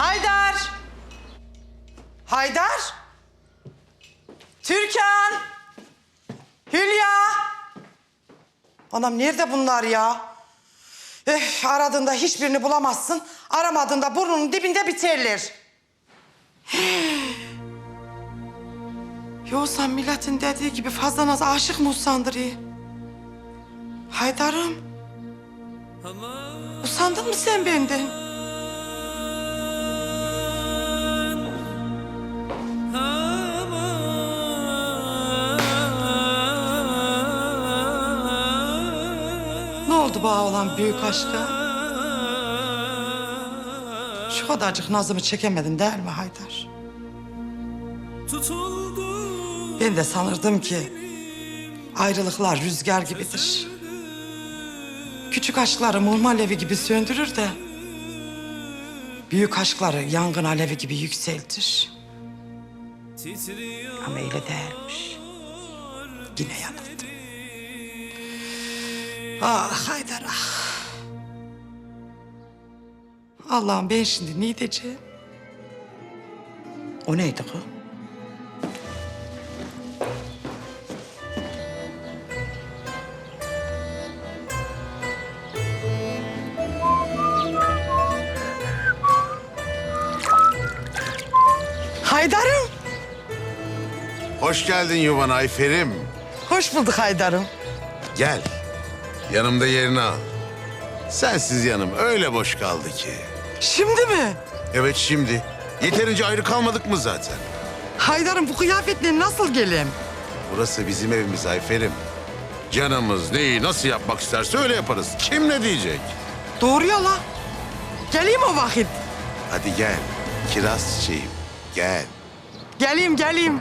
Haydar! Haydar! Türkan! Hülya! Anam nerede bunlar ya? Eh, aradığında hiçbirini bulamazsın. Aramadığında burnunun dibinde biterler. Yoksa milletin dediği gibi fazla naz aşık mı usandırıyor? Haydar'ım. Usandın mı sen benden? Oldu bana olan büyük aşka? Şu kadarcık nazımı çekemedin değil mi Haydar? Ben de sanırdım ki ayrılıklar rüzgar gibidir. Küçük aşkları mum alevi gibi söndürür de... ...büyük aşkları yangın alevi gibi yükseltir. Ama öyle değilmiş. Yine yanıldım. Ah Haydar ah. Allah'ım ben şimdi ne diyeceğim? O neydi kız? Haydar'ım. Hoş geldin yuvan Ayfer'im. Hoş bulduk Haydar'ım. Gel. Yanımda yerini al. Sensiz yanım öyle boş kaldı ki. Şimdi mi? Evet şimdi. Yeterince ayrı kalmadık mı zaten? Haydar'ım bu kıyafetle nasıl geleyim? Burası bizim evimiz Ayfer'im. Canımız neyi nasıl yapmak isterse öyle yaparız. Kim ne diyecek? Doğru ya la. Geleyim o vakit. Hadi gel. Kiraz çiçeğim. Gel. Geleyim geleyim.